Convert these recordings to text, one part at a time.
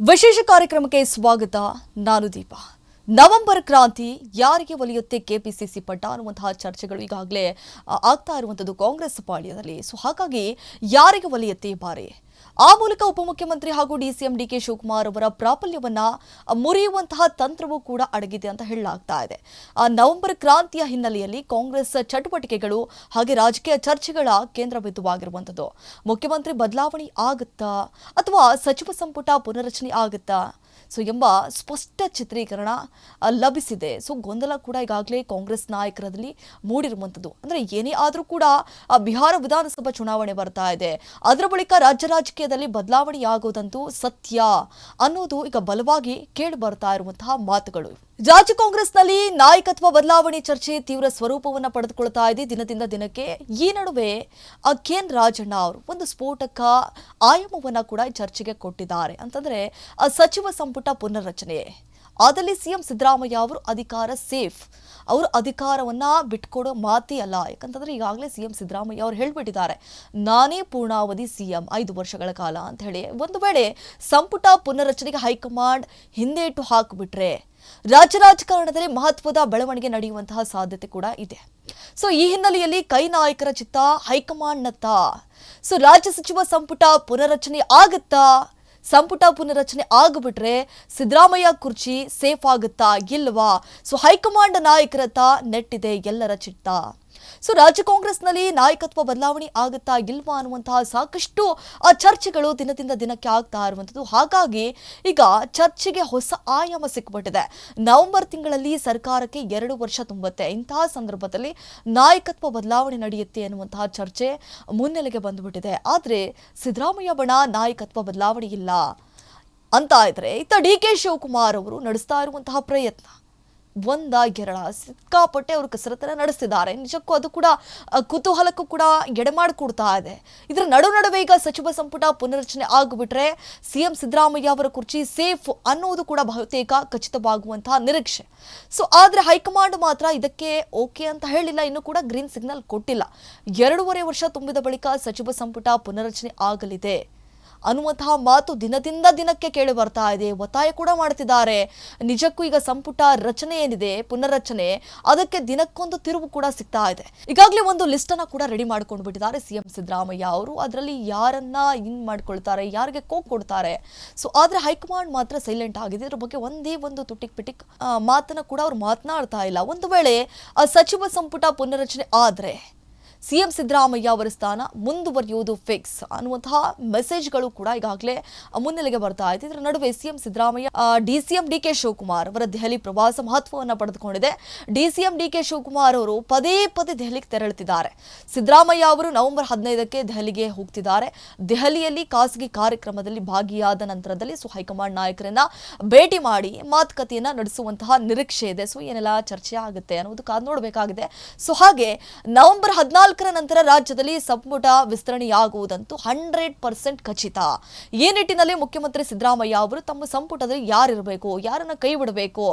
ವಿಶೇಷ ಕಾರ್ಯಕ್ರಮಕ್ಕೆ ಸ್ವಾಗತ. ನಾನು ದೀಪ. ನವೆಂಬರ್ ಕ್ರಾಂತಿ ಯಾರಿಗೆ ಒಲಿಯುತ್ತೆ ಕೆಪಿಸಿಸಿ ಪಟ್ಟ ಅನ್ನುವಂತಹ ಚರ್ಚೆಗಳು ಈಗಾಗಲೇ ಆಗ್ತಾ ಇರುವಂಥದ್ದು ಕಾಂಗ್ರೆಸ್ ಪಾಳ್ಯದಲ್ಲಿ. ಸೊ ಹಾಗಾಗಿ ಯಾರಿಗೆ ಒಲಿಯುತ್ತೆ ಬಾರಿ? ಆ ಮೂಲಕ ಉಪಮುಖ್ಯಮಂತ್ರಿ ಹಾಗೂ ಡಿಸಿಎಂ ಡಿ ಕೆ ಶಿವಕುಮಾರ್ ಅವರ ಪ್ರಾಬಲ್ಯವನ್ನ ಮುರಿಯುವಂತಹ ತಂತ್ರವೂ ಕೂಡ ಅಡಗಿದೆ ಅಂತ ಹೇಳಲಾಗ್ತಾ ಇದೆ. ಆ, ನವೆಂಬರ್ ಕ್ರಾಂತಿಯ ಹಿನ್ನೆಲೆಯಲ್ಲಿ ಕಾಂಗ್ರೆಸ್ ಚಟುವಟಿಕೆಗಳು ಹಾಗೆ ರಾಜಕೀಯ ಚರ್ಚೆಗಳ ಕೇಂದ್ರ ಬಿಂದುವಾಗಿರುವಂಥದ್ದು. ಮುಖ್ಯಮಂತ್ರಿ ಬದಲಾವಣೆ ಆಗುತ್ತಾ ಅಥವಾ ಸಚಿವ ಸಂಪುಟ ಪುನರಚನೆ ಆಗುತ್ತಾ? ಸೊ ಎಂಬ ಸ್ಪಷ್ಟ ಚಿತ್ರೀಕರಣ ಲಭಿಸಿದೆ. ಸೊ ಗೊಂದಲ ಕೂಡ ಈಗಾಗಲೇ ಕಾಂಗ್ರೆಸ್ ನಾಯಕರಲ್ಲಿ ಮೂಡಿರುವಂಥದ್ದು. ಅಂದರೆ ಏನೇ ಆದರೂ ಕೂಡ ಬಿಹಾರ ವಿಧಾನಸಭಾ ಚುನಾವಣೆ ಬರ್ತಾ ಇದೆ. ಅದರ ಬಳಿಕ ರಾಜ್ಯ ರಾಜಕೀಯದಲ್ಲಿ ಬದಲಾವಣೆಯಾಗೋದಂತೂ ಸತ್ಯ ಅನ್ನೋದು ಈಗ ಬಲವಾಗಿ ಕೇಳಿ ಬರ್ತಾ ಇರುವಂತಹ ಮಾತುಗಳು. ರಾಜ್ಯ ಕಾಂಗ್ರೆಸ್ನಲ್ಲಿ ನಾಯಕತ್ವ ಬದಲಾವಣೆ ಚರ್ಚೆ ತೀವ್ರ ಸ್ವರೂಪವನ್ನು ಪಡೆದುಕೊಳ್ತಾ ಇದೆ ದಿನದಿಂದ ದಿನಕ್ಕೆ. ಈ ನಡುವೆ ಕೆ. ರಾಜಣ್ಣ ಅವರು ಒಂದು ಸ್ಫೋಟಕ ಆಯಾಮವನ್ನು ಕೂಡ ಚರ್ಚೆಗೆ ಕೊಟ್ಟಿದ್ದಾರೆ. ಅಂತಂದ್ರೆ ಸಚಿವ ಸಂಪುಟ ಪುನರ್ರಚನೆ. ಆದಲ್ಲಿ ಸಿಎಂ ಸಿದ್ದರಾಮಯ್ಯ ಅವರು ಅಧಿಕಾರ ಸೇಫ್. ಅವರು ಅಧಿಕಾರವನ್ನ ಬಿಟ್ಕೊಡೋ ಮಾತೇ ಅಲ್ಲ. ಯಾಕಂತಂದ್ರೆ ಈಗಾಗಲೇ ಸಿಎಂ ಸಿದ್ದರಾಮಯ್ಯ ಅವರು ಹೇಳ್ಬಿಟ್ಟಿದ್ದಾರೆ. ನಾನೇ ಪೂರ್ಣಾವಧಿ ಸಿಎಂ ಐದು ವರ್ಷಗಳ ಕಾಲ ಅಂತ ಹೇಳಿ. ಒಂದು ವೇಳೆ ಸಂಪುಟ ಪುನರ್ರಚನೆಗೆ ಹೈಕಮಾಂಡ್ ಹಿಂದೇಟು ಹಾಕಿಬಿಟ್ರೆ ರಾಜ್ಯ ರಾಜಕಾರಣದಲ್ಲಿ ಮಹತ್ವದ ಬೆಳವಣಿಗೆ ನಡೆಯುವಂತಹ ಸಾಧ್ಯತೆ ಕೂಡ ಇದೆ. ಸೊ ಈ ಹಿನ್ನೆಲೆಯಲ್ಲಿ ಕೈ ನಾಯಕರ ಚಿತ್ತ ಹೈಕಮಾಂಡ್ನತ್ತ. ಸೊ ರಾಜ್ಯ ಸಚಿವ ಸಂಪುಟ ಪುನರ್ರಚನೆ ಆಗುತ್ತಾ? ಸಂಪುಟ ಪುನರಚನೆ ಆಗಿಬಿಟ್ರೆ ಸಿದ್ದರಾಮಯ್ಯ ಕುರ್ಚಿ ಸೇಫ್ ಆಗುತ್ತಾ ಇಲ್ವಾ? ಸೊ ಹೈಕಮಾಂಡ್ ನಾಯಕರತ್ತ ನೆಟ್ಟಿದೆ ಎಲ್ಲರ ಚಿತ್ತ. ಸೊ ರಾಜ್ಯ ಕಾಂಗ್ರೆಸ್ನಲ್ಲಿ ನಾಯಕತ್ವ ಬದಲಾವಣೆ ಆಗುತ್ತಾ ಇಲ್ವಾ ಅನ್ನುವಂತಹ ಸಾಕಷ್ಟು ಚರ್ಚೆಗಳು ದಿನದಿಂದ ದಿನಕ್ಕೆ ಆಗ್ತಾ ಇರುವಂಥದ್ದು. ಹಾಗಾಗಿ ಈಗ ಚರ್ಚೆಗೆ ಹೊಸ ಆಯಾಮ ಸಿಕ್ಕಿಬಿಟ್ಟಿದೆ ನವೆಂಬರ್ ತಿಂಗಳಲ್ಲಿ ಸರ್ಕಾರಕ್ಕೆ ಎರಡು ವರ್ಷ ತುಂಬುತ್ತೆ. ಇಂತಹ ಸಂದರ್ಭದಲ್ಲಿ ನಾಯಕತ್ವ ಬದಲಾವಣೆ ನಡೆಯುತ್ತೆ ಅನ್ನುವಂತಹ ಚರ್ಚೆ ಮುನ್ನೆಲೆಗೆ ಬಂದುಬಿಟ್ಟಿದೆ. ಆದರೆ ಸಿದ್ದರಾಮಯ್ಯ ಬಣ ನಾಯಕತ್ವ ಬದಲಾವಣೆ ಇಲ್ಲ ಅಂತ ಇದ್ರೆ ಇತ್ತ ಡಿ ಕೆ ಶಿವಕುಮಾರ್ ಅವರು ನಡೆಸ್ತಾ ಇರುವಂತಹ ಪ್ರಯತ್ನ. ಒಂದ ಸಿಕ್ಕಾಪಟ್ಟೆ ಅವರು ಕಸರತ್ತನ್ನ ನಡೆಸಿದ್ದಾರೆ ನಿಜಕ್ಕೂ ಅದು ಕೂಡ ಕುತೂಹಲಕ್ಕೂ ಕೂಡ ಎಡೆಮಾಡಿಕೊಡ್ತಾ ಇದೆ. ಇದರ ನಡು ನಡುವೆ ಈಗ ಸಚಿವ ಸಂಪುಟ ಪುನರ್ರಚನೆ ಆಗಿಬಿಟ್ರೆ ಸಿಎಂ ಸಿದ್ದರಾಮಯ್ಯ ಅವರ ಕುರ್ಚಿ ಸೇಫ್ ಅನ್ನೋದು ಕೂಡ ಬಹುತೇಕ ಖಚಿತವಾಗುವಂತಹ ನಿರೀಕ್ಷೆ. ಸೊ, ಆದ್ರೆ ಹೈಕಮಾಂಡ್ ಮಾತ್ರ ಇದಕ್ಕೆ ಓಕೆ ಅಂತ ಹೇಳಿಲ್ಲ. ಇನ್ನು ಕೂಡ ಗ್ರೀನ್ ಸಿಗ್ನಲ್ ಕೊಟ್ಟಿಲ್ಲ. ಎರಡೂವರೆ ವರ್ಷ ತುಂಬಿದ ಬಳಿಕ ಸಚಿವ ಸಂಪುಟ ಪುನರ್ರಚನೆ ಆಗಲಿದೆ. ಅನ್ನುವಂತಹ ಮಾತು ದಿನದಿಂದ ದಿನಕ್ಕೆ ಕೇಳಿ ಬರ್ತಾ ಇದೆ. ಒತ್ತಾಯ ಕೂಡ ಮಾಡ್ತಿದ್ದಾರೆ. ನಿಜಕ್ಕೂ ಈಗ ಸಂಪುಟ ರಚನೆ ಏನಿದೆ, ಪುನರ್ರಚನೆ, ಅದಕ್ಕೆ ದಿನಕ್ಕೊಂದು ತಿರುವು ಕೂಡ ಸಿಗ್ತಾ ಇದೆ. ಈಗಾಗಲೇ ಒಂದು ಲಿಸ್ಟ್ ಅನ್ನ ಕೂಡ ರೆಡಿ ಮಾಡ್ಕೊಂಡು ಬಿಟ್ಟಿದ್ದಾರೆ ಸಿಎಂ ಸಿದ್ದರಾಮಯ್ಯ ಅವರು. ಅದರಲ್ಲಿ ಯಾರನ್ನ ಇನ್ ಮಾಡ್ಕೊಳ್ತಾರೆ, ಯಾರಿಗೆ ಕೋಕ್ ಕೊಡ್ತಾರೆ? ಸೊ, ಆದ್ರೆ ಹೈಕಮಾಂಡ್ ಮಾತ್ರ ಸೈಲೆಂಟ್ ಆಗಿದೆ. ಇದ್ರ ಬಗ್ಗೆ ಒಂದೇ ಒಂದು ತುಟಿಕ್ ಪಿಟಿಕ್ ಮಾತನ್ನ ಕೂಡ ಅವ್ರು ಮಾತನಾಡ್ತಾ ಇಲ್ಲ. ಒಂದು ವೇಳೆ ಸಚಿವ ಸಂಪುಟ ಪುನರ್ರಚನೆ ಆದ್ರೆ ಸಿಎಂ ಸಿದ್ದರಾಮಯ್ಯ ಅವರ ಸ್ಥಾನ ಮುಂದುವರಿಯುವುದು ಫಿಕ್ಸ್ ಅನ್ನುವಂತಹ ಮೆಸೇಜ್ಗಳು ಕೂಡ ಈಗಾಗಲೇ ಮುನ್ನೆಲೆಗೆ ಬರ್ತಾ ಇದೆ. ಇದರ ನಡುವೆ CM Siddaramaiah DCM D K Shivakumar ಅವರ ದೆಹಲಿ ಪ್ರವಾಸ ಮಹತ್ವವನ್ನು ಪಡೆದುಕೊಂಡಿದೆ. ಡಿಸಿಎಂ ಡಿ ಕೆ ಶಿವಕುಮಾರ್ ಅವರು ಪದೇ ಪದೇ ದೆಹಲಿಗೆ ತೆರಳುತ್ತಿದ್ದಾರೆ. ಸಿದ್ದರಾಮಯ್ಯ ಅವರು ನವೆಂಬರ್ ಹದಿನೈದಕ್ಕೆ ದೆಹಲಿಗೆ ಹೋಗ್ತಿದ್ದಾರೆ. ದೆಹಲಿಯಲ್ಲಿ ಖಾಸಗಿ ಕಾರ್ಯಕ್ರಮದಲ್ಲಿ ಭಾಗಿಯಾದ ನಂತರದಲ್ಲಿ ಸೊ ಹೈಕಮಾಂಡ್ ನಾಯಕರನ್ನ ಭೇಟಿ ಮಾಡಿ ಮಾತುಕತೆಯನ್ನ ನಡೆಸುವಂತಹ ನಿರೀಕ್ಷೆ ಇದೆ. ಸೊ ಏನೆಲ್ಲ ಚರ್ಚೆ ಆಗುತ್ತೆ ಅನ್ನೋದು ಕಾದು ನೋಡಬೇಕಾಗಿದೆ. ಸೊ ಹಾಗೆ ನವೆಂಬರ್ ಹದಿನಾಲ್ಕರ ನಂತರ ರಾಜ್ಯದಲ್ಲಿ ಸಂಪುಟ ವಿಸ್ತರಣೆಯಾಗುವುದಂತೂ ಹಂಡ್ರೆಡ್ ಪರ್ಸೆಂಟ್ ಖಚಿತ. ಈ ನಿಟ್ಟಿನಲ್ಲಿ ಮುಖ್ಯಮಂತ್ರಿ ಸಿದ್ದರಾಮಯ್ಯ ಅವರು ತಮ್ಮ ಸಂಪುಟದಲ್ಲಿ ಯಾರಿರಬೇಕು, ಯಾರನ್ನ ಕೈ ಬಿಡಬೇಕು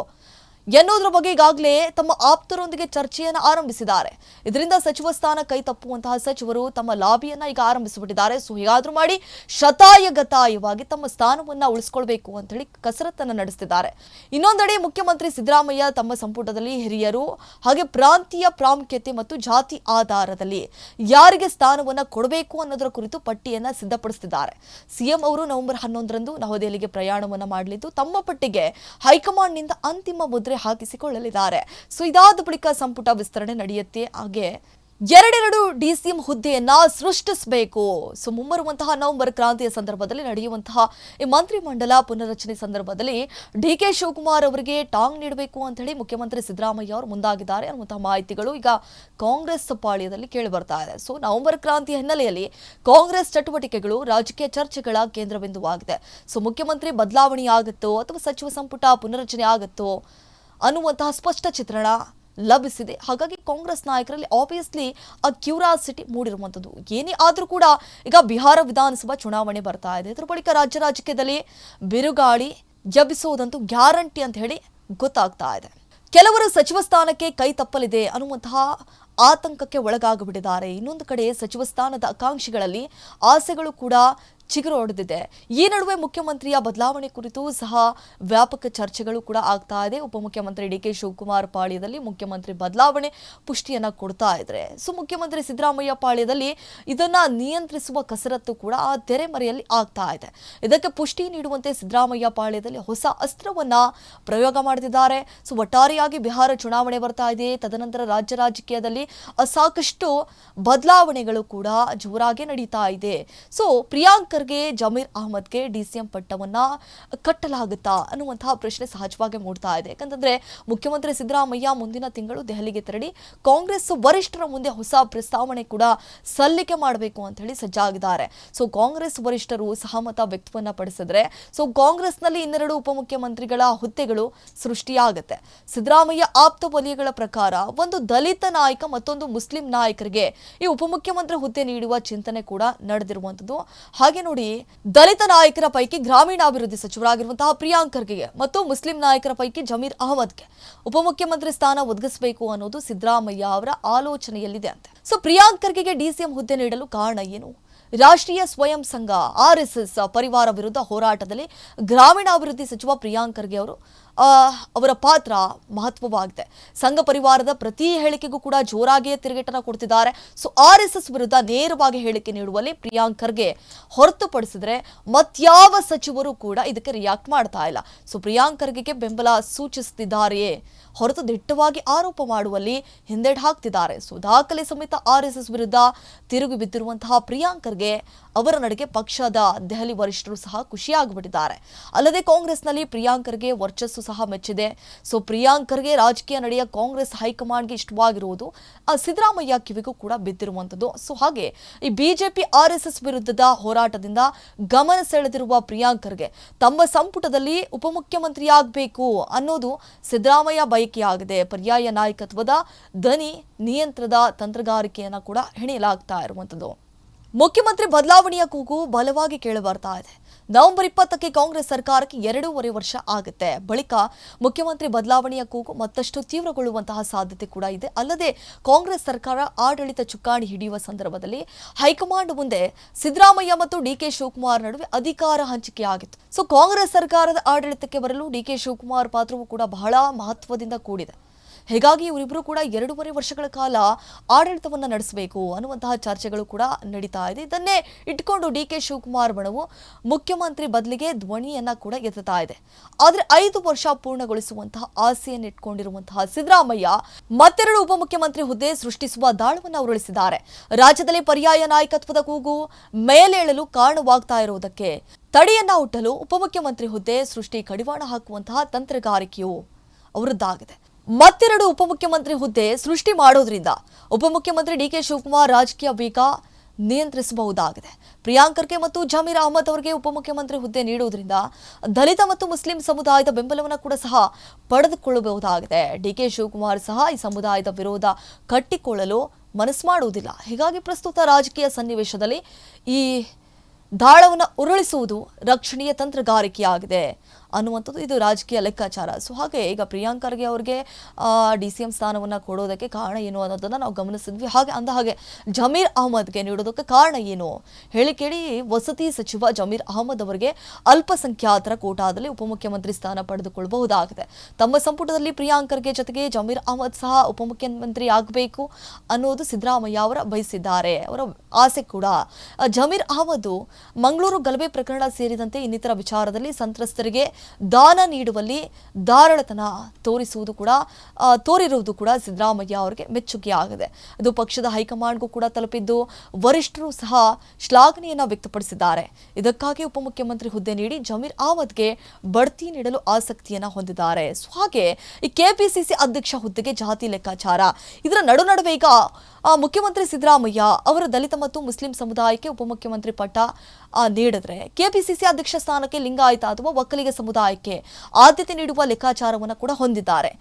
ಎನ್ನುವುದರ ಬಗ್ಗೆ ಈಗಾಗಲೇ ತಮ್ಮ ಆಪ್ತರೊಂದಿಗೆ ಚರ್ಚೆಯನ್ನು ಆರಂಭಿಸಿದ್ದಾರೆ. ಇದರಿಂದ ಸಚಿವ ಸ್ಥಾನ ಕೈ ತಪ್ಪುವಂತಹ ಸಚಿವರು ತಮ್ಮ ಲಾಬಿಯನ್ನ ಈಗ ಆರಂಭಿಸಿಬಿಟ್ಟಿದ್ದಾರೆ. ಸೊ, ಹೀಗಾದ್ರೂ ಮಾಡಿ ಶತಾಯಗತಾಯವಾಗಿ ತಮ್ಮ ಸ್ಥಾನವನ್ನ ಉಳಿಸ್ಕೊಳ್ಬೇಕು ಅಂತ ಹೇಳಿ ಕಸರತ್ತನ್ನು ನಡೆಸ್ತಿದ್ದಾರೆ. ಇನ್ನೊಂದೆಡೆ ಮುಖ್ಯಮಂತ್ರಿ ಸಿದ್ದರಾಮಯ್ಯ ತಮ್ಮ ಸಂಪುಟದಲ್ಲಿ ಹಿರಿಯರು ಹಾಗೆ ಪ್ರಾಂತೀಯ ಪ್ರಾಮುಖ್ಯತೆ ಮತ್ತು ಜಾತಿ ಆಧಾರದಲ್ಲಿ ಯಾರಿಗೆ ಸ್ಥಾನವನ್ನ ಕೊಡಬೇಕು ಅನ್ನೋದರ ಕುರಿತು ಪಟ್ಟಿಯನ್ನ ಸಿದ್ಧಪಡಿಸುತ್ತಿದ್ದಾರೆ ಸಿಎಂ ಅವರು ನವೆಂಬರ್ ಹನ್ನೊಂದರಂದು ನವದೆಹಲಿಗೆ ಪ್ರಯಾಣವನ್ನ ಮಾಡಲಿದ್ದು, ತಮ್ಮ ಪಟ್ಟಿಗೆ ಹೈಕಮಾಂಡ್ನಿಂದ ಅಂತಿಮ ಮುದ್ರೆ ಹಾಕಿಸಿಕೊಳ್ಳಲಿದ್ದಾರೆ. ಸೊ, ಇದಾದ ಬಳಿಕ ಸಂಪುಟ ವಿಸ್ತರಣೆ ನಡೆಯುತ್ತೆ. ಹಾಗೆ ಎರಡೆರಡು ಡಿಸಿಎಂ ಹುದ್ದೆಯನ್ನ ಸೃಷ್ಟಿಸಬೇಕು. ಸೊ, ಮುಂಬರುವಂತಹ ನವೆಂಬರ್ ಕ್ರಾಂತಿಯ ಸಂದರ್ಭದಲ್ಲಿ ನಡೆಯುವಂತಹ ಈ ಮಂತ್ರಿಮಂಡಲ ಪುನರ್ರಚನೆ ಸಂದರ್ಭದಲ್ಲಿ ಡಿ ಕೆ ಶಿವಕುಮಾರ್ ಅವರಿಗೆ ಟಾಂಗ್ ನೀಡಬೇಕು ಅಂತ ಹೇಳಿ ಮುಖ್ಯಮಂತ್ರಿ ಸಿದ್ದರಾಮಯ್ಯ ಅವರು ಮುಂದಾಗಿದ್ದಾರೆ ಅನ್ನುವಂತಹ ಮಾಹಿತಿಗಳು ಈಗ ಕಾಂಗ್ರೆಸ್ ಪಾಳ್ಯದಲ್ಲಿ ಕೇಳಿ ಬರ್ತಾ ಇದೆ. ಸೊ, ನವೆಂಬರ್ ಕ್ರಾಂತಿಯ ಹಿನ್ನೆಲೆಯಲ್ಲಿ ಕಾಂಗ್ರೆಸ್ ಚಟುವಟಿಕೆಗಳು ರಾಜಕೀಯ ಚರ್ಚೆಗಳ ಕೇಂದ್ರ ಬಿಂದುವಾಗಿದೆ ಸೊ, ಮುಖ್ಯಮಂತ್ರಿ ಬದಲಾವಣೆ ಆಗುತ್ತೋ ಅಥವಾ ಸಚಿವ ಸಂಪುಟ ಪುನರ್ರಚನೆ ಆಗುತ್ತೋ ಅನ್ನುವಂತಹ ಸ್ಪಷ್ಟ ಚಿತ್ರಣ ಲಭಿಸಿದೆ. ಹಾಗಾಗಿ ಕಾಂಗ್ರೆಸ್ ನಾಯಕರಲ್ಲಿ ಆಬ್ವಿಯಸ್ಲಿ ಆ ಕ್ಯೂರಾಸಿಟಿ ಮೂಡಿರುವಂಥದ್ದು ಏನೇ ಆದರೂ ಕೂಡ ಈಗ ಬಿಹಾರ ವಿಧಾನಸಭಾ ಚುನಾವಣೆ ಬರ್ತಾ ಇದೆ. ಇದರ ಬಳಿಕ ರಾಜ್ಯ ರಾಜಕೀಯದಲ್ಲಿ ಬಿರುಗಾಳಿ ಜಬಿಸೋದಂತೂ ಗ್ಯಾರಂಟಿ ಅಂತ ಹೇಳಿ ಗೊತ್ತಾಗ್ತಾ ಇದೆ. ಕೆಲವರು ಸಚಿವ ಸ್ಥಾನಕ್ಕೆ ಕೈ ತಪ್ಪಲಿದೆ ಅನ್ನುವಂತಹ ಆತಂಕಕ್ಕೆ ಒಳಗಾಗಿಬಿಟ್ಟಿದ್ದಾರೆ. ಇನ್ನೊಂದು ಕಡೆ ಸಚಿವ ಸ್ಥಾನದ ಆಕಾಂಕ್ಷಿಗಳಲ್ಲಿ ಆಸೆಗಳು ಕೂಡ ಚಿಗುರು ಹೊಡೆದಿದೆ. ಈ ನಡುವೆ ಮುಖ್ಯಮಂತ್ರಿಯ ಬದಲಾವಣೆ ಕುರಿತು ಸಹ ವ್ಯಾಪಕ ಚರ್ಚೆಗಳು ಕೂಡ ಆಗ್ತಾ ಇದೆ. ಉಪಮುಖ್ಯಮಂತ್ರಿ ಡಿ ಕೆ ಶಿವಕುಮಾರ್ ಪಾಳ್ಯದಲ್ಲಿ ಮುಖ್ಯಮಂತ್ರಿ ಬದಲಾವಣೆ ಪುಷ್ಟಿಯನ್ನ ಕೊಡ್ತಾ ಇದ್ರೆ. ಸೊ, ಮುಖ್ಯಮಂತ್ರಿ ಸಿದ್ದರಾಮಯ್ಯ ಪಾಳ್ಯದಲ್ಲಿ ಇದನ್ನ ನಿಯಂತ್ರಿಸುವ ಕಸರತ್ತು ಕೂಡ ಆ ತೆರೆಮರೆಯಲ್ಲಿ ಆಗ್ತಾ ಇದೆ. ಇದಕ್ಕೆ ಪುಷ್ಟಿ ನೀಡುವಂತೆ ಸಿದ್ದರಾಮಯ್ಯ ಪಾಳ್ಯದಲ್ಲಿ ಹೊಸ ಅಸ್ತ್ರವನ್ನ ಪ್ರಯೋಗ ಮಾಡುತ್ತಿದ್ದಾರೆ ಸೊ, ಒಟ್ಟಾರೆಯಾಗಿ ಬಿಹಾರ ಚುನಾವಣೆ ಬರ್ತಾ ಇದೆ. ತದನಂತರ ರಾಜ್ಯ ರಾಜಕೀಯದಲ್ಲಿ ಸಾಕಷ್ಟು ಬದಲಾವಣೆಗಳು ಕೂಡ ಜೋರಾಗಿ ನಡೀತಾ ಇದೆ. ಸೊ ಪ್ರಿಯಾಂಕರ್ಗೆ ಜಮೀರ್ ಅಹಮದ್ಗೆ ಡಿ ಸಿ ಎಂ ಪಟ್ಟವನ್ನ ಕಟ್ಟಲಾಗುತ್ತಾ ಅನ್ನುವಂತಹ ಪ್ರಶ್ನೆ ಸಹಜವಾಗಿ ಮೂಡ್ತಾ ಇದೆ. ಯಾಕಂತಂದ್ರೆ ಮುಖ್ಯಮಂತ್ರಿ ಸಿದ್ದರಾಮಯ್ಯ ಮುಂದಿನ ತಿಂಗಳು ದೆಹಲಿಗೆ ತೆರಳಿ ಕಾಂಗ್ರೆಸ್ ವರಿಷ್ಠರ ಮುಂದೆ ಹೊಸ ಪ್ರಸ್ತಾವನೆ ಕೂಡ ಸಲ್ಲಿಕೆ ಮಾಡಬೇಕು ಅಂತ ಹೇಳಿ ಸಜ್ಜಾಗಿದ್ದಾರೆ. ಸೊ ಕಾಂಗ್ರೆಸ್ ವರಿಷ್ಠರು ಸಹಮತ ವ್ಯಕ್ತವನ್ನ ಪಡಿಸಿದ್ರೆ ಸೊ ಕಾಂಗ್ರೆಸ್ನಲ್ಲಿ ಇನ್ನೆರಡು ಉಪಮುಖ್ಯಮಂತ್ರಿಗಳ ಹುದ್ದೆಗಳು ಸೃಷ್ಟಿಯಾಗುತ್ತೆ. ಸಿದ್ದರಾಮಯ್ಯ ಆಪ್ತ ವಲಯಗಳ ಪ್ರಕಾರ ಒಂದು ದಲಿತ ನಾಯಕ ಮತ್ತೊಂದು ಮುಸ್ಲಿಂ ನಾಯಕರಿಗೆ ಈ ಉಪಮುಖ್ಯಮಂತ್ರಿ ಹುದ್ದೆ ನೀಡುವ ಚಿಂತನೆ ಕೂಡ ನಡೆದಿರುವಂತದ್ದು ಹಾಗೆ ನೋಡಿ ದಲಿತ ನಾಯಕರ ಪೈಕಿ ಗ್ರಾಮೀಣಾಭಿವೃದ್ಧಿ ಸಚಿವರಾಗಿರುವಂತಹ ಪ್ರಿಯಾಂಕ್ ಖರ್ಗೆಗೆ ಮತ್ತು ಮುಸ್ಲಿಂ ನಾಯಕರ ಪೈಕಿ ಜಮೀರ್ ಅಹಮದ್ಗೆ ಉಪಮುಖ್ಯಮಂತ್ರಿ ಸ್ಥಾನ ಒದಗಿಸಬೇಕು ಅನ್ನೋದು ಸಿದ್ದರಾಮಯ್ಯ ಅವರ ಆಲೋಚನೆಯಲ್ಲಿದೆ ಅಂತೆ. ಸೊ, ಪ್ರಿಯಾಂಕ್ ಖರ್ಗೆಗೆ ಡಿಸಿಎಂ ಹುದ್ದೆ ನೀಡಲು ಕಾರಣ ಏನು? ರಾಷ್ಟ್ರೀಯ ಸ್ವಯಂ ಸಂಘ ಆರ್ಎಸ್ಎಸ್ ಪರಿವಾರ ವಿರುದ್ಧ ಹೋರಾಟದಲ್ಲಿ ಗ್ರಾಮೀಣಾಭಿವೃದ್ಧಿ ಸಚಿವ ಪ್ರಿಯಾಂಕ್ ಖರ್ಗೆ ಅವರು ಅವರ ಪಾತ್ರ ಮಹತ್ವವಾಗಿದೆ. ಸಂಘ ಪರಿವಾರದ ಪ್ರತಿ ಹೇಳಿಕೆಗೂ ಕೂಡ ಜೋರಾಗಿಯೇ ತಿರುಗೇಟನ ಕೊಡ್ತಿದ್ದಾರೆ. ಸೊ ಆರ್ ಎಸ್ ಎಸ್ ವಿರುದ್ಧ ನೇರವಾಗಿ ಹೇಳಿಕೆ ನೀಡುವಲ್ಲಿ ಪ್ರಿಯಾಂಕ್ ಖರ್ಗೆ ಹೊರತುಪಡಿಸಿದ್ರೆ ಮತ್ಯಾವ ಸಚಿವರು ಕೂಡ ಇದಕ್ಕೆ ರಿಯಾಕ್ಟ್ ಮಾಡ್ತಾ ಇಲ್ಲ. ಸೊ ಪ್ರಿಯಾಂಕ್ ಬೆಂಬಲ ಸೂಚಿಸುತ್ತಿದ್ದಾರೆಯೇ ಹೊರತು ದಿಟ್ಟವಾಗಿ ಆರೋಪ ಮಾಡುವಲ್ಲಿ ಹಿಂದೆಡ್ ಹಾಕ್ತಿದ್ದಾರೆ. ಸೊ ದಾಖಲೆ ಸಮೇತ ಆರ್ ಎಸ್ ಎಸ್ ವಿರುದ್ಧ ತಿರುಗಿ ಬಿದ್ದಿರುವಂತಹ ಪ್ರಿಯಾಂಕ್ ಖರ್ಗೆ ಅವರ ನಡೆಗೆ ಪಕ್ಷದ ದೆಹಲಿ ವರಿಷ್ಠರು ಸಹ ಖುಷಿಯಾಗಿಬಿಟ್ಟಿದ್ದಾರೆ. ಅಲ್ಲದೆ ಕಾಂಗ್ರೆಸ್ನಲ್ಲಿ ಪ್ರಿಯಾಂಕ್ ಖರ್ಗೆ ವರ್ಚಸ್ಸು ಸಹ ಮೆಚ್ಚಿದೆ. ಸೊ, ಪ್ರಿಯಾಂಕ್ ಖರ್ಗೆ ರಾಜಕೀಯ ನಡೆಯ ಕಾಂಗ್ರೆಸ್ ಹೈಕಮಾಂಡ್ಗೆ ಇಷ್ಟವಾಗಿರುವುದು ಸಿದ್ದರಾಮಯ್ಯ ಕಿವಿಗೂ ಕೂಡ ಬಿದ್ದಿರುವಂಥದ್ದು. ಸೊ, ಹಾಗೆ ಈ ಬಿಜೆಪಿ, ಆರ್ ಎಸ್ ಎಸ್ ವಿರುದ್ಧದ ಹೋರಾಟದಿಂದ ಗಮನ ಸೆಳೆದಿರುವ ಪ್ರಿಯಾಂಕರ್ಗೆ ತಮ್ಮ ಸಂಪುಟದಲ್ಲಿ ಉಪಮುಖ್ಯಮಂತ್ರಿಯಾಗಬೇಕು ಅನ್ನೋದು ಸಿದ್ದರಾಮಯ್ಯ ಬಯಕೆಯಾಗಿದೆ ಪರ್ಯಾಯ ನಾಯಕತ್ವದ ದನಿ ನಿಯಂತ್ರದ ತಂತ್ರಗಾರಿಕೆಯನ್ನ ಕೂಡ ಹೆಣೆಯಲಾಗ್ತಾ ಇರುವಂಥದ್ದು. ಮುಖ್ಯಮಂತ್ರಿ ಬದಲಾವಣೆಯ ಕೂಗು ಬಲವಾಗಿ ಕೇಳಿ ಬರ್ತಾ ಇದೆ. ನವೆಂಬರ್ ಇಪ್ಪತ್ತಕ್ಕೆ ಕಾಂಗ್ರೆಸ್ ಸರ್ಕಾರಕ್ಕೆ ಎರಡೂವರೆ ವರ್ಷ ಆಗುತ್ತೆ. ಬಳಿಕ ಮುಖ್ಯಮಂತ್ರಿ ಬದಲಾವಣೆಯ ಕೂಗು ಮತ್ತಷ್ಟು ತೀವ್ರಗೊಳ್ಳುವಂತಹ ಸಾಧ್ಯತೆ ಕೂಡ ಇದೆ. ಅಲ್ಲದೆ ಕಾಂಗ್ರೆಸ್ ಸರ್ಕಾರ ಆಡಳಿತ ಚುಕ್ಕಾಣಿ ಹಿಡಿಯುವ ಸಂದರ್ಭದಲ್ಲಿ ಹೈಕಮಾಂಡ್ ಮುಂದೆ ಸಿದ್ದರಾಮಯ್ಯ ಮತ್ತು ಡಿಕೆ ಶಿವಕುಮಾರ್ ನಡುವೆ ಅಧಿಕಾರ ಹಂಚಿಕೆಯಾಗಿತ್ತು ಸೊ, ಕಾಂಗ್ರೆಸ್ ಸರ್ಕಾರದ ಆಡಳಿತಕ್ಕೆ ಬರಲು ಡಿಕೆ ಶಿವಕುಮಾರ್ ಪಾತ್ರವು ಕೂಡ ಬಹಳ ಮಹತ್ವದಿಂದ ಕೂಡಿದೆ. ಹೀಗಾಗಿ ಇವರಿಬ್ಬರು ಕೂಡ ಎರಡೂವರೆ ವರ್ಷಗಳ ಕಾಲ ಆಡಳಿತವನ್ನು ನಡೆಸಬೇಕು ಅನ್ನುವಂತಹ ಚರ್ಚೆಗಳು ಕೂಡ ನಡೀತಾ ಇದೆ. ಇದನ್ನೇ ಇಟ್ಕೊಂಡು ಡಿ ಕೆ ಶಿವಕುಮಾರ್ ಬಣವು ಮುಖ್ಯಮಂತ್ರಿ ಬದಲಿಗೆ ಧ್ವನಿಯನ್ನ ಕೂಡ ಎತ್ತುತ್ತಾ ಇದೆ. ಆದರೆ ಐದು ವರ್ಷ ಪೂರ್ಣಗೊಳಿಸುವಂತಹ ಆಸೆಯನ್ನು ಇಟ್ಕೊಂಡಿರುವಂತಹ ಸಿದ್ದರಾಮಯ್ಯ ಮತ್ತೆರಡು ಉಪಮುಖ್ಯಮಂತ್ರಿ ಹುದ್ದೆ ಸೃಷ್ಟಿಸುವ ದಾಳವನ್ನು ಉರುಳಿಸಿದ್ದಾರೆ. ರಾಜ್ಯದಲ್ಲಿ ಪರ್ಯಾಯ ನಾಯಕತ್ವದ ಕೂಗು ಮೇಲೇಳಲು ಕಾರಣವಾಗ್ತಾ ಇರುವುದಕ್ಕೆ ತಡೆಯನ್ನ ಹುಟ್ಟಲು ಉಪಮುಖ್ಯಮಂತ್ರಿ ಹುದ್ದೆ ಸೃಷ್ಟಿ ಕಡಿವಾಣ ಹಾಕುವಂತಹ ತಂತ್ರಗಾರಿಕೆಯು ಅವರದ್ದಾಗಿದೆ. ಮತ್ತೆರಡು ಉಪಮುಖ್ಯಮಂತ್ರಿ ಹುದ್ದೆ ಸೃಷ್ಟಿ ಮಾಡೋದ್ರಿಂದ ಉಪಮುಖ್ಯಮಂತ್ರಿ ಡಿ ಕೆ ಶಿವಕುಮಾರ್ ರಾಜಕೀಯ ವೇಗ ನಿಯಂತ್ರಿಸಬಹುದಾಗಿದೆ. ಪ್ರಿಯಾಂಕ್ ಖರ್ಗೆ ಮತ್ತು ಜಮೀರ್ ಅಹಮದ್ ಅವರಿಗೆ ಉಪಮುಖ್ಯಮಂತ್ರಿ ಹುದ್ದೆ ನೀಡುವುದರಿಂದ ದಲಿತ ಮತ್ತು ಮುಸ್ಲಿಂ ಸಮುದಾಯದ ಬೆಂಬಲವನ್ನು ಕೂಡ ಸಹ ಪಡೆದುಕೊಳ್ಳಬಹುದಾಗಿದೆ. ಡಿ ಕೆ ಶಿವಕುಮಾರ್ ಸಹ ಈ ಸಮುದಾಯದ ವಿರೋಧ ಕಟ್ಟಿಕೊಳ್ಳಲು ಮನಸ್ಸು ಮಾಡುವುದಿಲ್ಲ. ಹೀಗಾಗಿ ಪ್ರಸ್ತುತ ರಾಜಕೀಯ ಸನ್ನಿವೇಶದಲ್ಲಿ ಈ ದಾಳವನ್ನು ಉರುಳಿಸುವುದು ರಕ್ಷಣೀಯ ತಂತ್ರಗಾರಿಕೆಯಾಗಿದೆ. ಅನ್ನುವಂಥದ್ದು ಇದು ರಾಜಕೀಯ ಲೆಕ್ಕಾಚಾರ. ಸೊ ಹಾಗೆ ಈಗ ಪ್ರಿಯಾಂಕ್ ಖರ್ಗೆ ಅವರಿಗೆ ಡಿ ಸಿ ಎಂ ಸ್ಥಾನವನ್ನು ಕೊಡೋದಕ್ಕೆ ಕಾರಣ ಏನು ಅನ್ನೋದನ್ನು ನಾವು ಗಮನಿಸಿದ್ವಿ. ಹಾಗೆ ಅಂದ ಹಾಗೆ ಜಮೀರ್ ಅಹಮದ್ಗೆ ನೀಡೋದಕ್ಕೆ ಕಾರಣ ಏನು? ಹೇಳಿ ಕೇಳಿ, ವಸತಿ ಸಚಿವ ಜಮೀರ್ ಅಹಮದ್ ಅವರಿಗೆ ಅಲ್ಪಸಂಖ್ಯಾತರ ಕೋಟಾದಲ್ಲಿ ಉಪಮುಖ್ಯಮಂತ್ರಿ ಸ್ಥಾನ ಪಡೆದುಕೊಳ್ಳಬಹುದಾಗಿದೆ. ತಮ್ಮ ಸಂಪುಟದಲ್ಲಿ ಪ್ರಿಯಾಂಕ್ ಖರ್ಗೆ ಜೊತೆಗೆ ಜಮೀರ್ ಅಹಮದ್ ಸಹ ಉಪಮುಖ್ಯಮಂತ್ರಿ ಆಗಬೇಕು ಅನ್ನೋದು ಸಿದ್ದರಾಮಯ್ಯ ಅವರ ಬಯಸಿದ್ದಾರೆ. ಅವರ ಆಸೆ ಕೂಡ. ಜಮೀರ್ ಅಹಮದ್ ಮಂಗಳೂರು ಗಲಭೆ ಪ್ರಕರಣ ಸೇರಿದಂತೆ ಇನ್ನಿತರ ವಿಚಾರದಲ್ಲಿ ಸಂತ್ರಸ್ತರಿಗೆ ದಾನ ನೀಡುವಲ್ಲಿ ಧಾರಾಳತನ ತೋರಿಸುವುದು ಕೂಡ ತೋರಿರುವುದು ಕೂಡ ಸಿದ್ದರಾಮಯ್ಯ ಅವರಿಗೆ ಮೆಚ್ಚುಗೆ ಆಗಿದೆ. ಅದು ಪಕ್ಷದ ಹೈಕಮಾಂಡ್ಗೂ ಕೂಡ ತಲುಪಿದ್ದು, ವರಿಷ್ಠರು ಸಹ ಶ್ಲಾಘನೆಯನ್ನ ವ್ಯಕ್ತಪಡಿಸಿದ್ದಾರೆ. ಇದಕ್ಕಾಗಿ ಉಪಮುಖ್ಯಮಂತ್ರಿ ಹುದ್ದೆ ನೀಡಿ ಜಮೀರ್ ಅಹಮದ್ಗೆ ಬಡ್ತಿ ನೀಡಲು ಆಸಕ್ತಿಯನ್ನ ಹೊಂದಿದ್ದಾರೆ. ಸೊ ಹಾಗೆ ಈ ಕೆಪಿಸಿಸಿ ಅಧ್ಯಕ್ಷ ಹುದ್ದೆಗೆ ಜಾತಿ ಲೆಕ್ಕಾಚಾರ, ಇದರ ನಡು ನಡುವೆ ಈಗ ಮುಖ್ಯಮಂತ್ರಿ ಸಿದ್ದರಾಮಯ್ಯ ಅವರ ದಲಿತ ಮತ್ತು ಮುಸ್ಲಿಂ ಸಮುದಾಯಕ್ಕೆ ಉಪಮುಖ್ಯಮಂತ್ರಿ ಪಟ್ಟ ನೀಡಿದ್ರೆ, ಕೆಪಿಸಿಸಿ ಅಧ್ಯಕ್ಷ ಸ್ಥಾನಕ್ಕೆ ಲಿಂಗಾಯತ ಅಥವಾ ಒಕ್ಕಲಿಗ ಸಮುದಾಯಕ್ಕೆ ಆದ್ಯತೆ ನೀಡುವ ಲೆಕ್ಕಾಚಾರವನ್ನು ಕೂಡ ಹೊಂದಿದ್ದಾರೆ.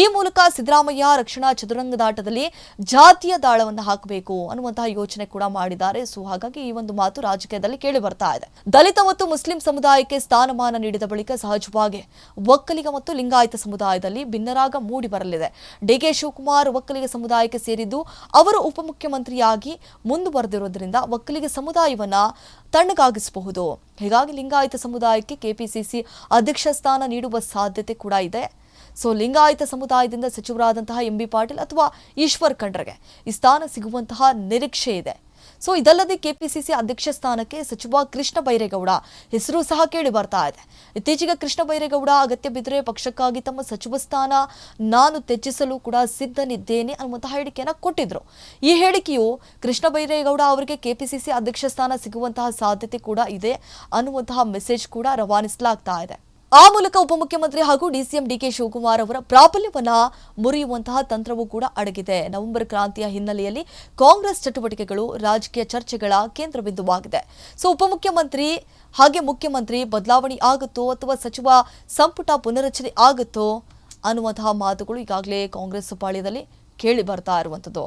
ಈ ಮೂಲಕ ಸಿದ್ದರಾಮಯ್ಯ ರಕ್ಷಣಾ ಚದುರಂಗದಾಟದಲ್ಲಿ ಜಾತಿಯ ದಾಳವನ್ನು ಹಾಕಬೇಕು ಅನ್ನುವಂತಹ ಯೋಚನೆ ಕೂಡ ಮಾಡಿದ್ದಾರೆ. ಸೊ ಹಾಗಾಗಿ ಈ ಒಂದು ಮಾತು ರಾಜಕೀಯದಲ್ಲಿ ಕೇಳಿ ಬರ್ತಾ ಇದೆ. ದಲಿತ ಮತ್ತು ಮುಸ್ಲಿಂ ಸಮುದಾಯಕ್ಕೆ ಸ್ಥಾನಮಾನ ನೀಡಿದ ಬಳಿಕ ಸಹಜವಾಗಿ ಒಕ್ಕಲಿಗ ಮತ್ತು ಲಿಂಗಾಯತ ಸಮುದಾಯದಲ್ಲಿ ಭಿನ್ನರಾಗ ಮೂಡಿ ಬರಲಿದೆ. ಡಿಕೆ ಶಿವಕುಮಾರ್ ಒಕ್ಕಲಿಗ ಸಮುದಾಯಕ್ಕೆ ಸೇರಿದ್ದು ಅವರು ಉಪಮುಖ್ಯಮಂತ್ರಿಯಾಗಿ ಮುಂದುವರೆದಿರುವುದರಿಂದ ಒಕ್ಕಲಿಗ ಸಮುದಾಯವನ್ನ ತಣ್ಣಗಾಗಿಸಬಹುದು. ಹೀಗಾಗಿ ಲಿಂಗಾಯತ ಸಮುದಾಯಕ್ಕೆ ಕೆಪಿಸಿಸಿ ಅಧ್ಯಕ್ಷ ಸ್ಥಾನ ನೀಡುವ ಸಾಧ್ಯತೆ ಕೂಡ ಇದೆ. ಸೊ ಲಿಂಗಾಯತ ಸಮುದಾಯದಿಂದ ಸಚಿವರಾದಂತಹ ಎಂ ಬಿ ಪಾಟೀಲ್ ಅಥವಾ ಈಶ್ವರ್ ಖಂಡ್ರೆಗೆ ಈ ಸ್ಥಾನ ಸಿಗುವಂತಹ ನಿರೀಕ್ಷೆ ಇದೆ. ಸೊ ಇದಲ್ಲದೆ ಕೆಪಿಸಿಸಿ ಅಧ್ಯಕ್ಷ ಸ್ಥಾನಕ್ಕೆ ಸಚಿವ ಕೃಷ್ಣ ಬೈರೇಗೌಡ ಹೆಸರು ಸಹ ಕೇಳಿ ಬರ್ತಾ ಇದೆ. ಇತ್ತೀಚೆಗೆ ಕೃಷ್ಣ ಬೈರೇಗೌಡ ಅಗತ್ಯ ಬಿದ್ದರೆ ಪಕ್ಷಕ್ಕಾಗಿ ತಮ್ಮ ಸಚಿವ ಸ್ಥಾನ ನಾನು ತ್ಯಜಿಸಲು ಕೂಡ ಸಿದ್ಧನಿದ್ದೇನೆ ಅನ್ನುವಂತಹ ಹೇಳಿಕೆಯನ್ನು ಕೊಟ್ಟಿದ್ರು. ಈ ಹೇಳಿಕೆಯು ಕೃಷ್ಣ ಬೈರೇಗೌಡ ಅವರಿಗೆ ಕೆಪಿಸಿಸಿ ಅಧ್ಯಕ್ಷ ಸ್ಥಾನ ಸಿಗುವಂತಹ ಸಾಧ್ಯತೆ ಕೂಡ ಇದೆ ಅನ್ನುವಂತಹ ಮೆಸೇಜ್ ಕೂಡ ರವಾನಿಸಲಾಗ್ತಾ ಇದೆ. ಆ ಮೂಲಕ ಉಪಮುಖ್ಯಮಂತ್ರಿ ಹಾಗೂ ಡಿಸಿಎಂ ಡಿಕೆ ಶಿವಕುಮಾರ್ ಅವರ ಪ್ರಾಬಲ್ಯವನ್ನ ಮುರಿಯುವಂತಹ ತಂತ್ರವೂ ಕೂಡ ಅಡಗಿದೆ. ನವೆಂಬರ್ ಕ್ರಾಂತಿಯ ಹಿನ್ನೆಲೆಯಲ್ಲಿ ಕಾಂಗ್ರೆಸ್ ಚಟುವಟಿಕೆಗಳು ರಾಜಕೀಯ ಚರ್ಚೆಗಳ ಕೇಂದ್ರ ಬಿಂದುವಾಗಿದೆ ಸೊ, ಉಪಮುಖ್ಯಮಂತ್ರಿ ಹಾಗೆ ಮುಖ್ಯಮಂತ್ರಿ ಬದಲಾವಣೆ ಆಗುತ್ತೋ ಅಥವಾ ಸಚಿವ ಸಂಪುಟ ಪುನರಚನೆ ಆಗುತ್ತೋ ಅನ್ನುವಂತಹ ಮಾತುಗಳು ಈಗಾಗಲೇ ಕಾಂಗ್ರೆಸ್ ಪಾಳ್ಯದಲ್ಲಿ ಕೇಳಿ ಬರ್ತಾ ಇರುವಂಥದ್ದು.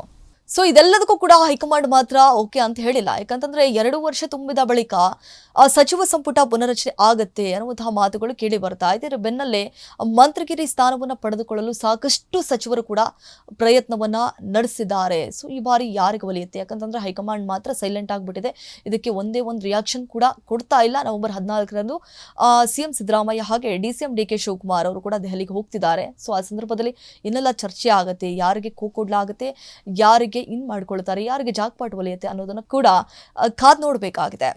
ಸೊ ಇದೆಲ್ಲದಕ್ಕೂ ಕೂಡ ಹೈಕಮಾಂಡ್ ಮಾತ್ರ ಓಕೆ ಅಂತ ಹೇಳಿಲ್ಲ. ಯಾಕಂತಂದ್ರೆ ಎರಡು ವರ್ಷ ತುಂಬಿದ ಬಳಿಕ ಸಚಿವ ಸಂಪುಟ ಪುನರಚನೆ ಆಗತ್ತೆ ಅನ್ನುವಂತಹ ಮಾತುಗಳು ಕೇಳಿ ಬರ್ತಾ ಇದೆ. ಇದರ ಬೆನ್ನಲ್ಲೇ ಮಂತ್ರಿಗಿರಿ ಸ್ಥಾನವನ್ನು ಪಡೆದುಕೊಳ್ಳಲು ಸಾಕಷ್ಟು ಸಚಿವರು ಕೂಡ ಪ್ರಯತ್ನವನ್ನ ನಡೆಸಿದ್ದಾರೆ. ಸೊ ಈ ಬಾರಿ ಯಾರಿಗೆ ಒಲಿಯುತ್ತೆ? ಯಾಕಂತಂದ್ರೆ ಹೈಕಮಾಂಡ್ ಮಾತ್ರ ಸೈಲೆಂಟ್ ಆಗಿಬಿಟ್ಟಿದೆ. ಇದಕ್ಕೆ ಒಂದೇ ಒಂದು ರಿಯಾಕ್ಷನ್ ಕೂಡ ಕೊಡ್ತಾ ಇಲ್ಲ. ನವೆಂಬರ್ ಹದಿನಾಲ್ಕರಂದು ಸಿಎಂ ಸಿದ್ದರಾಮಯ್ಯ ಹಾಗೆ D C M D K Shivakumar ಅವರು ಕೂಡ ದೆಹಲಿಗೆ ಹೋಗ್ತಿದ್ದಾರೆ. ಸೊ ಆ ಸಂದರ್ಭದಲ್ಲಿ ಇನ್ನೆಲ್ಲ ಚರ್ಚೆ ಆಗುತ್ತೆ. ಯಾರಿಗೆ ಕೋ ಕೊಡ್ಲಾಗುತ್ತೆ? ಇನ್ ಮಾಡ್ಕೊಳ್ತಾರೆ, ಯಾರಿಗೆ ಜಾಕ್ಪಾಟ್ ಒಲಿಯುತ್ತೆ ಅನ್ನೋದನ್ನ ಕೂಡ ಕಾದ್ ನೋಡಬೇಕಾಗಿದೆ.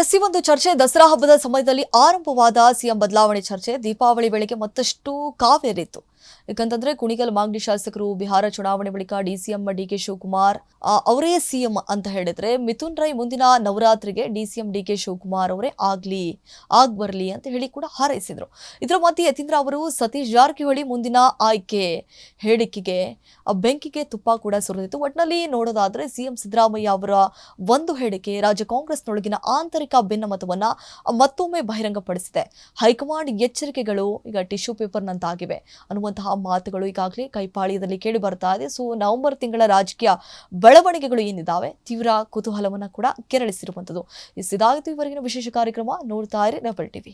ಎಸ್, ಈ ಒಂದು ಚರ್ಚೆ ದಸರಾ ಹಬ್ಬದ ಸಮಯದಲ್ಲಿ ಆರಂಭವಾದ ಸಿಎಂ ಬದಲಾವಣೆ ಚರ್ಚೆ, ದೀಪಾವಳಿ ವೇಳೆಗೆ ಮತ್ತಷ್ಟು ಕಾವೇರಿತ್ತು. ಯಾಕಂತಂದ್ರೆ ಕುಣಿಗಲ್ ಮಾಗಡಿ ಶಾಸಕರು ಬಿಹಾರ ಚುನಾವಣೆ ಬಳಿಕ ಡಿಸಿಎಂ ಡಿ ಕೆ ಶಿವಕುಮಾರ್ ಅವರೇ ಸಿಎಂ ಅಂತ ಹೇಳಿದ್ರೆ ಮಿಥುನ್ ರೈ ಮುಂದಿನ ನವರಾತ್ರಿಗೆ ಡಿಸಿಎಂ ಡಿ ಕೆ ಶಿವಕುಮಾರ್ ಅವರೇ ಆಗ್ಲಿ, ಆಗ್ ಬರ್ಲಿ ಅಂತ ಹೇಳಿ ಕೂಡ ಹಾರೈಸಿದ್ರು. ಇದರ ಮಧ್ಯೆ ಯತೀಂದ್ರ ಅವರು ಸತೀಶ್ ಜಾರಕಿಹೊಳಿ ಮುಂದಿನ ಆಯ್ಕೆ, ಹೇಳಿಕೆಗೆ ಬೆಂಕಿಗೆ ತುಪ್ಪ ಕೂಡ ಸುರಿದಿತ್ತು. ಒಟ್ನಲ್ಲಿ ನೋಡೋದಾದ್ರೆ ಸಿಎಂ ಸಿದ್ದರಾಮಯ್ಯ ಅವರ ಒಂದು ಹೇಳಿಕೆ ರಾಜ್ಯ ಕಾಂಗ್ರೆಸ್ನೊಳಗಿನ ಆಂತರಿಕ ಭಿನ್ನಮತವನ್ನ ಮತ್ತೊಮ್ಮೆ ಬಹಿರಂಗಪಡಿಸಿದೆ. ಹೈಕಮಾಂಡ್ ಎಚ್ಚರಿಕೆಗಳು ಈಗ ಟಿಶ್ಯೂ ಪೇಪರ್ನಂತಾಗಿವೆ. ಅನ್ನುವಂತಹ ಮಾತುಗಳು ಈಗಾಗಲೇ ಕೈಪಾಳಿಯದಲ್ಲಿ ಕೇಳಿ ಬರ್ತಾ ಇದೆ. ಸೊ ನವೆಂಬರ್ ತಿಂಗಳ ರಾಜಕೀಯ ಬೆಳವಣಿಗೆಗಳು ಏನಿದಾವೆ? ತೀವ್ರ ಕುತೂಹಲವನ್ನು ಕೂಡ ಕೆರಳಿಸಿರುವಂಥದ್ದು. ಇದಾಗಿತ್ತು ಇವರೆಗಿನ ವಿಶೇಷ ಕಾರ್ಯಕ್ರಮ ನೋಡ್ತಾ ಇರಿ ರೆಬಲ್ ಟಿವಿ